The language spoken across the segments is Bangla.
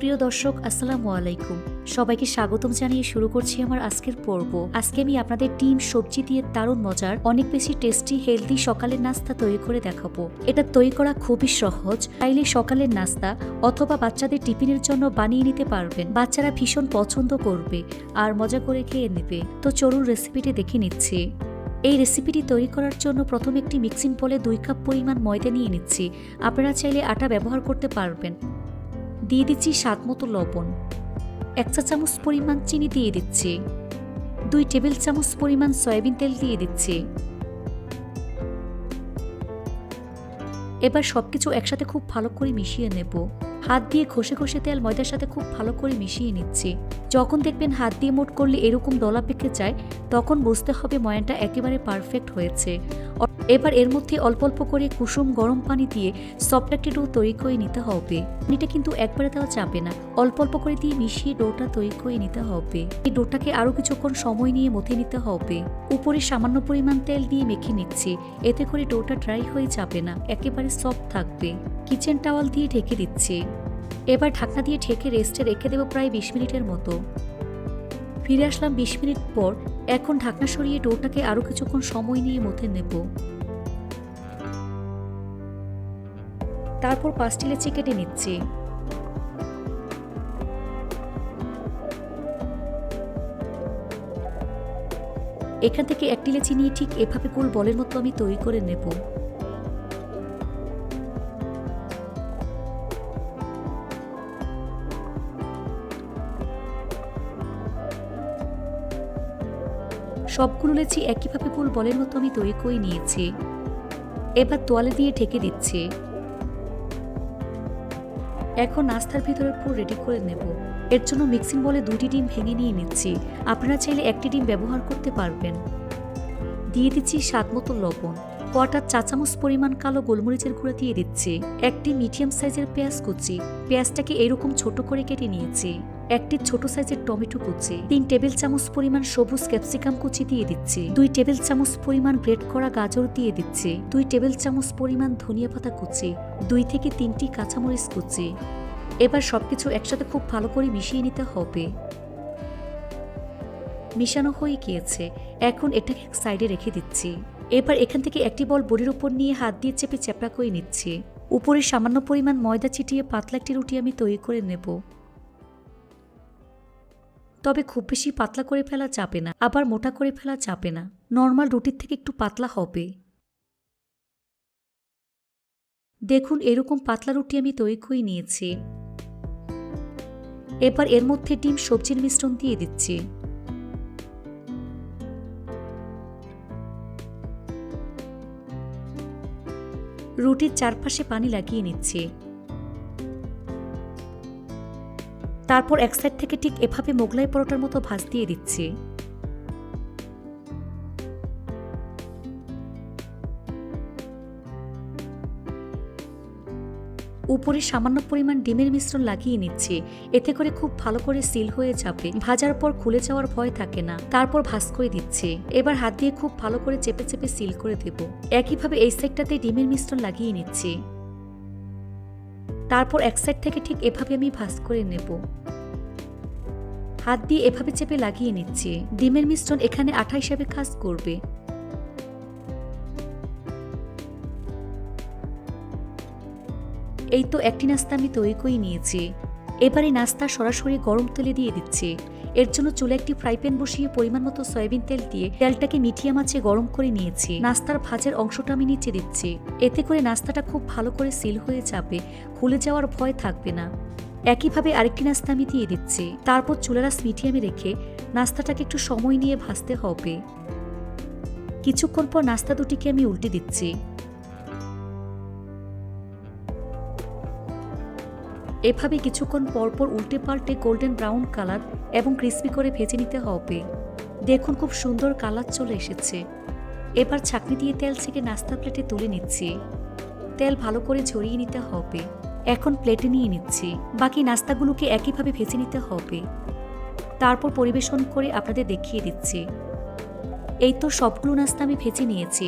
সুপ্রিয় দর্শক, আসসালামু আলাইকুম। সবাইকে স্বাগতম জানিয়ে শুরু করছি আমার আজকের পর্ব। আজকে আমি আপনাদের ডিম, সবজি দিয়ে দারুণ মজার, অনেক বেশি টেস্টি, হেলদি সকালের নাস্তা তৈরি করে দেখাবো। এটা তৈরি করা খুবই সহজ। চাইলে সকালের নাস্তা অথবা বাচ্চাদের টিফিনের জন্য বানিয়ে নিতে পারবেন। বাচ্চারা ভীষণ পছন্দ করবে আর মজা করে খেয়ে নেবে। তো চলুন রেসিপিটি দেখে নিচ্ছি। এই রেসিপিটি তৈরি করার জন্য প্রথমে একটি মিক্সিং বলে দুই কাপ পরিমাণ ময়দা নিয়ে নিচ্ছি। আপনারা চাইলে আটা ব্যবহার করতে পারবেন। দিয়ে দিচ্ছি স্বাদ মতো লবণ। এক চা চামচ পরিমাণ চিনি দিয়ে দিচ্ছি। দুই টেবিল চামচ পরিমাণ সয়াবিন তেল দিয়ে দিচ্ছি। এবার সবকিছু একসাথে খুব ভালো করে মিশিয়ে নেব। হাত দিয়ে ঘষে ঘষে তেল ময়দার সাথে খুব ভালো করে মিশিয়ে নিচ্ছি। যখন দেখবেন হাত দিয়ে মোট করলে এরকম দলা পেকে যায়, তখন বুঝতে হবে ময়ানটা একেবারে পারফেক্ট হয়েছে। এবার এর মধ্যে অল্প অল্প করে কুসুম গরম পানি দিয়ে সফট একটি ডো তৈরি করে নিতে হবে। পানিটা কিন্তু একবারে দেওয়া যাবে না। অল্প অল্প করে দিয়ে মিশিয়ে ডোটা তৈরি করে নিতে হবে। এই ডোটাকে আরও কিছুক্ষণ সময় নিয়ে মথে নিতে হবে। উপরে সামান্য পরিমাণ তেল দিয়ে মেখে নিচ্ছি। এতে করে ডোটা ড্রাই হয়ে যাবে না। একেবারে সফট থাকবে। কিচেন টাওয়াল দিয়ে ঢেকে দিচ্ছে। এবার ঢাকনা দিয়ে ঢেকে রেস্টে রেখে দেবো প্রায় বিশ মিনিটের মতো। ফিরে আসলাম বিশ মিনিট পর। এখন ঢাকনা সরিয়ে ডোটাকে আরও কিছুক্ষণ সময় নিয়ে মথে নেব। তারপর পাঁচটি লেচি কেটে নিচ্ছি। এখান থেকে একটি লেচি নিয়ে ঠিক এভাবে গোল বলের মতো আমি তৈরি করে নেব। সবগুলো লেচি একইভাবে গোল বলের মতো আমি তৈরি করে নিয়েছি। এবার তোয়ালে দিয়ে ঢেকে দিচ্ছি। এখন নাস্তার ভিতরে পুরো রেডি করে নেব। এর জন্য মিক্সিং বলে দুটি ডিম ভেঙে নিয়ে নিচ্ছি। আপনারা চাইলে একটি ডিম ব্যবহার করতে পারবেন। দিয়ে দিচ্ছি স্বাদ মতো লবণ। কটা চা চামচ পরিমাণ কালো গোলমরিচের গুঁড়া দিয়ে দিচ্ছি। একটি মিডিয়াম সাইজের পেঁয়াজ কুচি। পেঁয়াজটাকে এরকম ছোট করে কেটে নিয়েছি। একটি ছোট সাইজের টমেটো কুচি। তিন টেবিল চামচ পরিমাণ সবুজ ক্যাপসিকাম কুচি দিয়ে দিচ্ছি। দুই টেবিল চামচ পরিমাণ গ্রেট করা গাজর দিয়ে দিচ্ছি। দুই টেবিল চামচ পরিমাণ ধনিয়া পাতা কুচি। দুই থেকে তিনটি কাঁচামরিচ কুচি। এবার সবকিছু একসাথে খুব ভালো করে মিশিয়ে নিতে হবে। মিশানো হয়ে গিয়েছে। এখন এটাকে এক সাইডে রেখে দিচ্ছি। এবার এখান থেকে একটি বল বড়ির উপর নিয়ে হাত দিয়ে চেপে চ্যাপড়া করে নিচ্ছি। উপরে সামান্য পরিমাণ ময়দা ছিটিয়ে পাতলা একটি রুটি আমি তৈরি করে নেব। তবে খুব বেশি পাতলা করে ফেলা যাবে না। আবার মোটা করে ফেলা যাবে না। নর্মাল রুটির থেকে একটু পাতলা হবে। দেখুন, এরকম পাতলা রুটি আমি তৈরি করে নিয়েছি। এবার এর মধ্যে ডিম, সবজির মিশ্রণ দিয়ে দিচ্ছি। রুটির চারপাশে পানি লাগিয়ে নিচ্ছি। তারপর এক সাইড থেকে ঠিক এভাবে মোগলাই পরোটার মতো ভাজ দিয়ে দিচ্ছি। উপরে সামান্য পরিমাণ ডিমের মিশ্রণ লাগিয়ে নিচ্ছি। এতে করে খুব ভালো করে সিল হয়ে যাবে। ভাজার পর খুলে যাওয়ার ভয় থাকে না। তারপর ভাজ করে দিচ্ছি। এবার হাত দিয়ে খুব ভালো করে চেপে চেপে সিল করে দেব। একইভাবে এই সাইডটাতে ডিমের মিশ্রণ লাগিয়ে নিচ্ছি। তারপর এক সাইড থেকে ঠিক এভাবে আমি ভাজ করে নেব। হাত দিয়ে এভাবে চেপে লাগিয়ে নিচ্ছি। ডিমের মিশ্রণ এখানে আঠা হিসেবে কাজ করবে। এই তো একটি নাস্তা আমি তৈরি করে নিয়েছি। এবারে নাস্তা সরাসরি গরম তেলে দিয়ে দিচ্ছি। এর জন্য চুলে একটি ফ্রাই প্যান বসিয়ে পরিমাণ মতো সয়াবিন তেল দিয়ে তেলটাকে মিঠিয়ে মাছে গরম করে নিয়েছি। নাস্তার ভাজের অংশটা আমি নিচে দিচ্ছি। এতে করে নাস্তাটা খুব ভালো করে সিল হয়ে যাবে, খুলে যাওয়ার ভয় থাকবে না। একইভাবে আরেকটি নাস্তা আমি দিয়ে দিচ্ছি। তারপর চুলারাস মিডিয়ামে রেখে নাস্তাটাকে একটু সময় নিয়ে ভাজতে হবে। কিছুক্ষণ পর নাস্তা দুটিকে আমি উল্টে দিচ্ছি। এভাবে কিছুক্ষণ পরপর উল্টে পাল্টে গোল্ডেন ব্রাউন কালার এবং ক্রিস্পি করে ভেজে নিতে হবে। দেখুন খুব সুন্দর কালার চলে এসেছে। এবার ছাকনি দিয়ে তেল ছেঁকে নাস্তা প্লেটে তুলে নিচ্ছি। তেল ভালো করে ঝরিয়ে নিতে হবে। এখন প্লেটে নিয়ে নিচ্ছি। বাকি নাস্তাগুলোকে একইভাবে ভেজে নিতে হবে। তারপর পরিবেশন করে আপনাদের দেখিয়ে দিচ্ছি। এই তো সবগুলো নাস্তা আমি ভেজে নিয়েছি।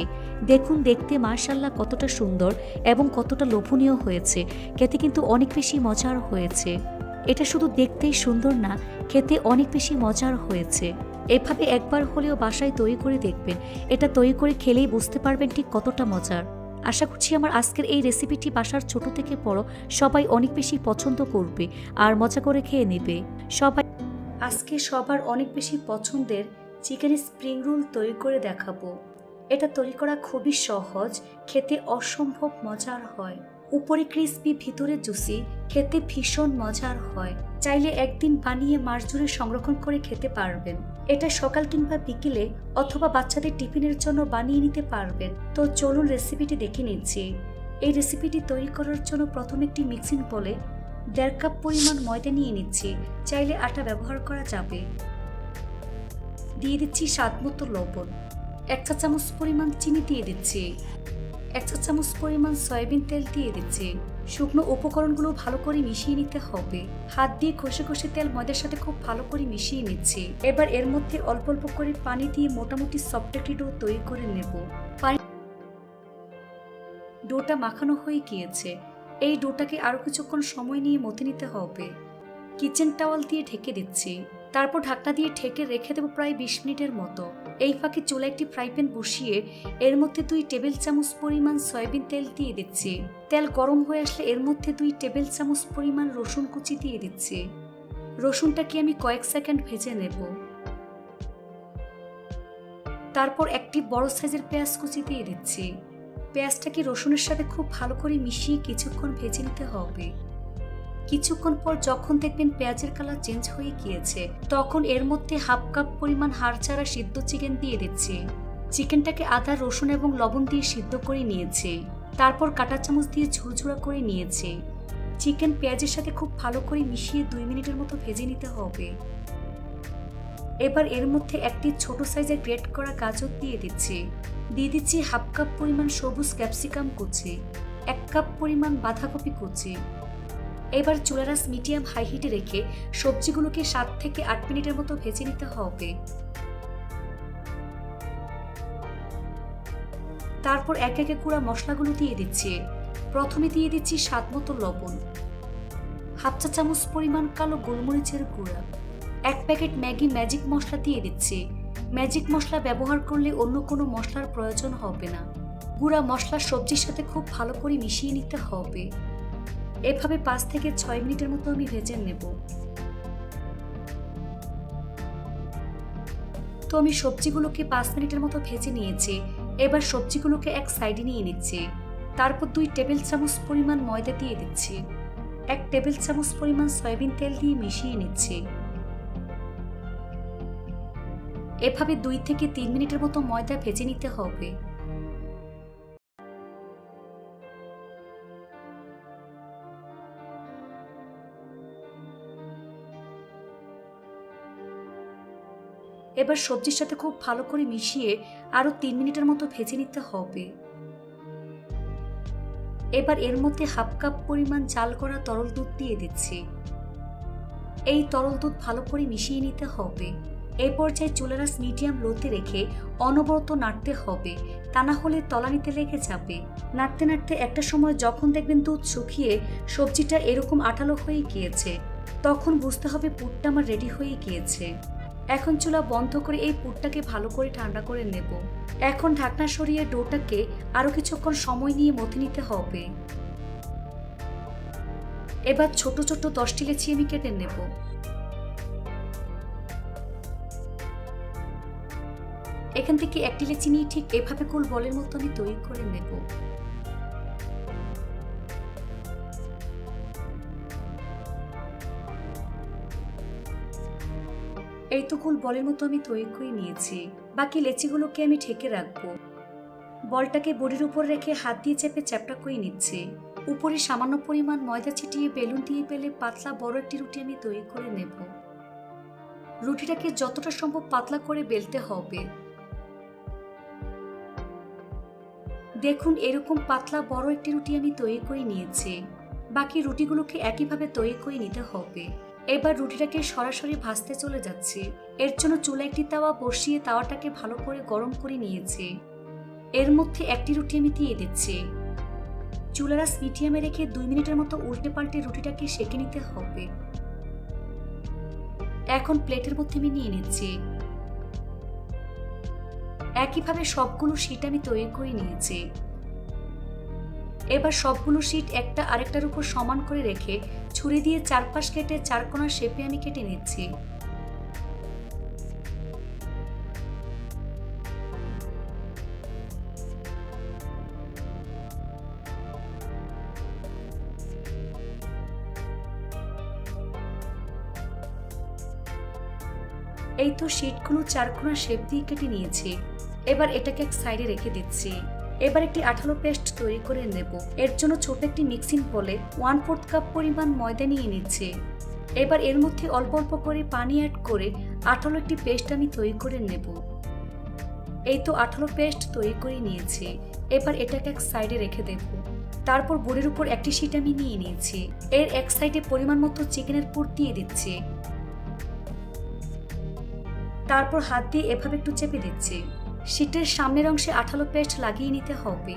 দেখুন, দেখতে মার্শাল্লাহ কতটা সুন্দর এবং কতটা লোভনীয় হয়েছে। খেতে কিন্তু অনেক বেশি মজার হয়েছে। এটা শুধু দেখতেই সুন্দর না, খেতে অনেক বেশি মজার হয়েছে। এভাবে একবার হলেও বাসায় তৈরি করে দেখবেন। এটা তৈরি করে খেলেই বুঝতে পারবেন ঠিক কতটা মজার। আশা করছি আমার আজকের এই রেসিপিটি বাসার ছোট থেকে বড় সবাই অনেক বেশি পছন্দ করবে আর মজা করে খেয়ে নেবে। সবাই আজকে সবার অনেক বেশি পছন্দের চিকেন স্প্রিং রোল তৈরি করে দেখাবো। এটা তৈরি করা খুবই সহজ, খেতে অসম্ভব মজার হয়। উপরে ক্রিসপি, ভিতরে জুসি, খেতে ভীষণ মজার হয়। চাইলে একদিন বানিয়ে মাস জুড়ে সংরক্ষণ করে খেতে পারবেন। এটা সকাল কিংবা বিকেলে অথবা বাচ্চাদের টিফিনের জন্য বানিয়ে নিতে পারবেন। তো চলুন রেসিপিটি দেখে নিচ্ছি। এই রেসিপিটি তৈরি করার জন্য প্রথমে একটি মিক্সিং বলে দেড় কাপ পরিমাণ ময়দা নিয়ে নিচ্ছি। চাইলে আটা ব্যবহার করা যাবে। দিয়ে দিচ্ছি স্বাদ মতো লবণ। এক চা চামচ পরিমাণ চিনি দিয়ে দিচ্ছি। এক চা চামচ পরিমাণ সয়াবিন তেল দিয়ে দিচ্ছি। শুকনো উপকরণগুলো ভালো করে মিশিয়ে নিতে হবে। হাত দিয়ে ঘষে ঘষে তেল ময়দার সাথে খুব ভালো করে মিশিয়ে নিচ্ছি। এবার এর মধ্যে অল্প অল্প করে পানি দিয়ে মোটামুটি সফট একটি ডো তৈরি করে নেব। পানি ডোটা মাখানো হয়ে গিয়েছে। এই ডোটাকে আরও কিছুক্ষণ সময় নিয়ে মতে নিতে হবে। কিচেন টাওয়াল দিয়ে ঢেকে দিচ্ছি। তারপর ঢাকনা দিয়ে ঢেকে রেখে দেবো প্রায় বিশ মিনিটের মতো। এই ফাঁকে চুলা একটি ফ্রাই প্যান বসিয়ে এর মধ্যে দুই টেবিল চামচ পরিমাণ সয়াবিন তেল দিয়ে দিচ্ছি। তেল গরম হয়ে আসলে এর মধ্যে দুই টেবিল চামচ পরিমাণ রসুন কুচি দিয়ে দিচ্ছি। রসুনটাকে আমি কয়েক সেকেন্ড ভেজে নেব। তারপর একটি বড় সাইজের পেঁয়াজ কুচি দিয়ে দিচ্ছি। পেঁয়াজটাকে রসুনের সাথে খুব ভালো করে মিশিয়ে কিছুক্ষণ ভেজে নিতে হবে। কিছুক্ষণ পর যখন দেখবেন পেঁয়াজের কালার চেঞ্জ হয়ে গিয়েছে, তখন এর মধ্যে হাফ কাপ পরিমাণ হাড় ছাড়া সিদ্ধ চিকেন দিয়ে দিচ্ছি। চিকেনটাকে আদা, রসুন এবং লবণ দিয়ে সিদ্ধ করে নিয়েছে। তারপর কাঁটা চামচ দিয়ে ঝুরঝুরা করে নিয়েছে। চিকেন পেঁয়াজের সাথে খুব ভালো করে মিশিয়ে দুই মিনিটের মতো ভেজে নিতে হবে। এবার এর মধ্যে একটি ছোট সাইজের গ্রেট করা গাজর দিয়ে দিচ্ছি। দিয়ে দিচ্ছি হাফ কাপ পরিমাণ সবুজ ক্যাপসিকাম কুচি, এক কাপ পরিমাণ বাঁধাকপি কুচি এবার চুলারাস মিডিয়াম হাই হিটে রেখে সবজিগুলোকে সাত থেকে আট মিনিটের মতো ভেজে নিতে হবে। তারপর এক একে কুড়া মশলাগুলো দিয়ে দিচ্ছি। প্রথমে দিয়ে দিচ্ছি স্বাদ মতো লবণ। হাফ চা চামচ পরিমাণ কালো গোলমরিচের গুঁড়া। এক প্যাকেট ম্যাগি ম্যাজিক মশলা দিয়ে দিচ্ছি। ম্যাজিক মশলা ব্যবহার করলে অন্য কোনো মশলার প্রয়োজন হবে না। গুঁড়া মশলা সবজির সাথে খুব ভালো করে মিশিয়ে নিতে হবে। এভাবে পাঁচ থেকে ছয় মিনিটের মতো আমি ভেজে নেব। তো আমি সবজিগুলোকে পাঁচ মিনিটের মতো ভেজে নিয়েছি। এবার সবজিগুলোকে এক সাইডে নিয়ে নিচ্ছি। তারপর দুই টেবিল চামচ পরিমাণ ময়দা দিয়ে দিচ্ছি। এক টেবিল চামচ পরিমাণ সয়াবিন তেল দিয়ে মিশিয়ে নিচ্ছি। এভাবে দুই থেকে তিন মিনিটের মতো ময়দা ভেজে নিতে হবে। এবার সবজির সাথে খুব ভালো করে মিশিয়ে আরও তিন মিনিটের মতো ভেজে নিতে হবে। এবার এর মধ্যে হাফ কাপ পরিমাণ জাল করা তরল দুধ দিয়ে দিচ্ছি। এই তরল দুধ ভালো করে মিশিয়ে নিতে হবে। এই পর্যায়ে চুলারাস মিডিয়াম লোতে রেখে অনবরত নাড়তে হবে। তা না হলে তলানিতে লেগে যাবে। নাড়তে নাড়তে একটা সময় যখন দেখবেন দুধ শুকিয়ে সবজিটা এরকম আঠালো হয়ে গিয়েছে, তখন বুঝতে হবে পুরটা আমার রেডি হয়ে গিয়েছে। এখন চুলা বন্ধ করে এই পুরটাকে ভালো করে ঠান্ডা করে নেব। এখন ঢাকনা সরিয়ে ডোটাকে আরও কিছুক্ষণ সময় নিয়ে মথে নিতে হবে। এবার ছোট ছোট দশটি লেচি আমি কেটে নেব। এখান থেকে একটি লেচি নিয়ে ঠিক এভাবে গোল বলের মতো আমি তৈরি করে নেব। এই তো গোল বলের মতো আমি তৈরি করে নিয়েছি। বাকি লেচিগুলোকে আমি ঠেকে রাখব। বলটাকে বডির উপর রেখে হাত দিয়ে চেপে চ্যাপটা করে নিচ্ছে। উপরে সামান্য পরিমাণ ময়দা ছিটিয়ে বেলুন দিয়ে পেলে পাতলা বড় একটি রুটি আমি তৈরি করে নেব। রুটিটাকে যতটা সম্ভব পাতলা করে বেলতে হবে। দেখুন, এরকম পাতলা বড় একটি রুটি আমি তৈরি করে নিয়েছি। বাকি রুটিগুলোকে একইভাবে তৈরি করে নিতে হবে। এবার রুটিটাকে সরাসরি ভাজতে চলে যাচ্ছে। এর জন্য চুলা একটি তাওয়া বসিয়ে তাওয়াটাকে ভালো করে গরম করে নিয়েছে। এর মধ্যে একটি রুটি আমি দিয়ে দিচ্ছি। চুলারাস মিডিয়ামে রেখে দুই মিনিটের মতো উল্টে পাল্টে রুটিটাকে সেঁকে নিতে হবে। এখন প্লেটের মধ্যে আমি নিয়ে নিচ্ছি। একইভাবে সবগুলো শিট আমি তৈরি করে নিয়েছি। এবার সবগুলো শিট একটা আরেকটার উপর সমান করে রেখে ছুরি দিয়ে চারপাশ কেটে চারকোনা শেপে আমি কেটে নিচ্ছি। এই তো শিটগুলো চারকোনা শেপ দিয়ে কেটে নিয়েছি। এবার এটাকে এক সাইডে রেখে দিচ্ছি। এবার একটি আঠালো পেস্ট তৈরি করে নেব। এর জন্য ছোট একটি মিক্সিং বলে ওয়ান ফোর্থ কাপ পরিমাণ ময়দা নিয়ে নিচ্ছে। এবার এর মধ্যে অল্প অল্প করে পানি অ্যাড করে আঠালো একটি পেস্ট আমি তৈরি করে নেব। এই তো আঠালো পেস্ট তৈরি করে নিয়েছি। এবার এটাকে এক সাইডে রেখে দেব। তারপর বোর্ডের উপর একটি শিট আমি নিয়ে নিয়েছি। এর এক সাইডে পরিমাণ মতো চিকেনের পুর দিয়ে দিচ্ছি। তারপর হাত দিয়ে এভাবে একটু চেপে দিচ্ছি। শীটের সামনের অংশে আঠালো পেস্ট লাগিয়ে নিতে হবে।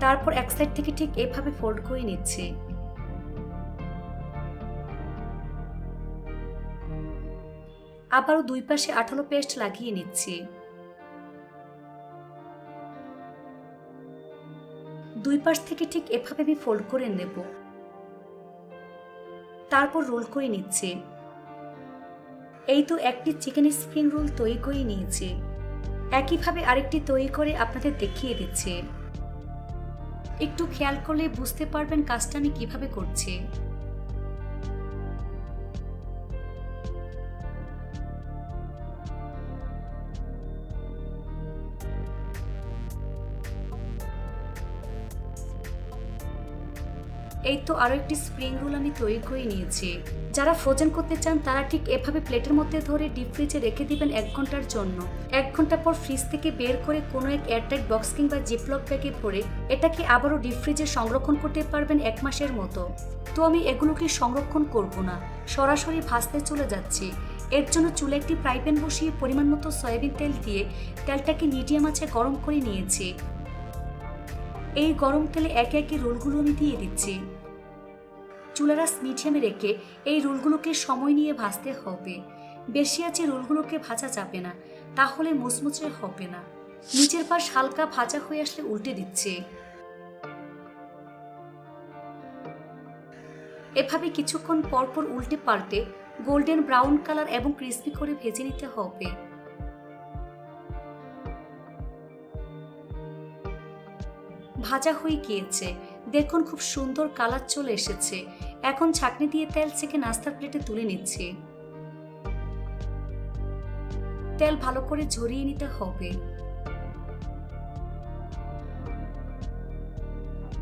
তারপর এক সাইড থেকে ঠিক এভাবে ফোল্ড করে নিচ্ছে। আবারও দুই পাশে আঠালো পেস্ট লাগিয়ে নিচ্ছি। দুই পাশ থেকে ঠিক এভাবে আমি ফোল্ড করে নেব। তারপর রোল করে নিচ্ছে। এই তো একটি চিকেন স্প্রিং রোল তৈরি করে নিয়েছি। একইভাবে আরেকটি তৈরি করে আপনাদের দেখিয়ে দিচ্ছি। একটু খেয়াল করলে বুঝতে পারবেন কাজটা আমি কীভাবে করছি। এই তো আরও একটি স্প্রিং রোল আমি তৈরি করে নিয়েছি। যারা ফ্রোজেন করতে চান, তারা ঠিক এভাবে প্লেটের মধ্যে ধরে ডিপ ফ্রিজে রেখে দিবেন এক ঘণ্টার জন্য। এক ঘণ্টা পর ফ্রিজ থেকে বের করে কোনো এক এয়ারটাইট বক্স কিংবা জিপলক ব্যাগে ভরে এটাকে আবারও ডিপ ফ্রিজে সংরক্ষণ করতে পারবেন এক মাসের মতো। তো আমি এগুলোকে সংরক্ষণ করব না, সরাসরি ভাসতে চলে যাচ্ছি। এর জন্য চুলে একটি ফ্রাই প্যান বসিয়ে পরিমাণ মতো সয়াবিন তেল দিয়ে তেলটাকে মিডিয়াম আছে গরম করে নিয়েছি। এই গরম তেলে একে একে রোলগুলো আমি দিয়ে দিচ্ছি। চুলারাস মিডিয়ামে রেখে এই রোলগুলোকে সময় নিয়ে ভাজতে হবে। বেশি আছে রোলগুলোকে ভাজা যাবে না, তাহলে মুচমুচে হবে না। নিচের পাশ হালকা ভাজা হয়ে আসলে উল্টে দিচ্ছে। এভাবে কিছুক্ষণ পরপর উল্টে পাল্টে গোল্ডেন ব্রাউন কালার এবং ক্রিস্পি করে ভেজে নিতে হবে। ভাজা হয়ে গিয়েছে। দেখুন খুব সুন্দর কালার চলে এসেছে। এখন ছাকনি দিয়ে তেল থেকে নাস্তার প্লেটে তুলে নিচ্ছি। তেল ভালো করে ঝরিয়ে নিতে হবে।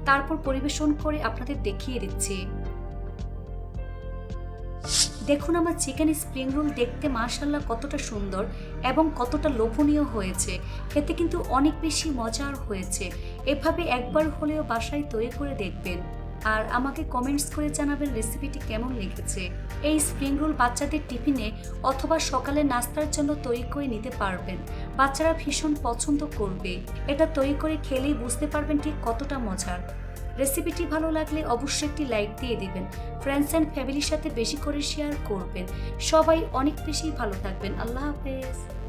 তারপর পরিবেশন করে আপনাদের দেখিয়ে দিচ্ছি। দেখুন আমার চিকেন স্প্রিং রোল দেখতে মাশাল্লাহ কতটা সুন্দর এবং কতটা লোভনীয় হয়েছে। খেতে কিন্তু অনেক বেশি মজার হয়েছে। এভাবে একবার হলেও বাসায় তৈরি করে দেখবেন। আর আমাকে কমেন্টস করে জানাবেন রেসিপিটি কেমন লেগেছে। এই স্প্রিং রোল বাচ্চাদের টিফিনে অথবা সকালে নাস্তার জন্য তৈরি করে নিতে পারবেন। বাচ্চারা ভীষণ পছন্দ করবে। এটা তৈরি করে খেলেই বুঝতে পারবেন ঠিক কতটা মজার। রেসিপিটি ভালো লাগলে অবশ্যই একটি লাইক দিয়ে দিবেন। ফ্রেন্ডস অ্যান্ড ফ্যামিলির সাথে বেশি করে শেয়ার করবেন। সবাই অনেক বেশি ভালো থাকবেন। আল্লাহ হাফেজ।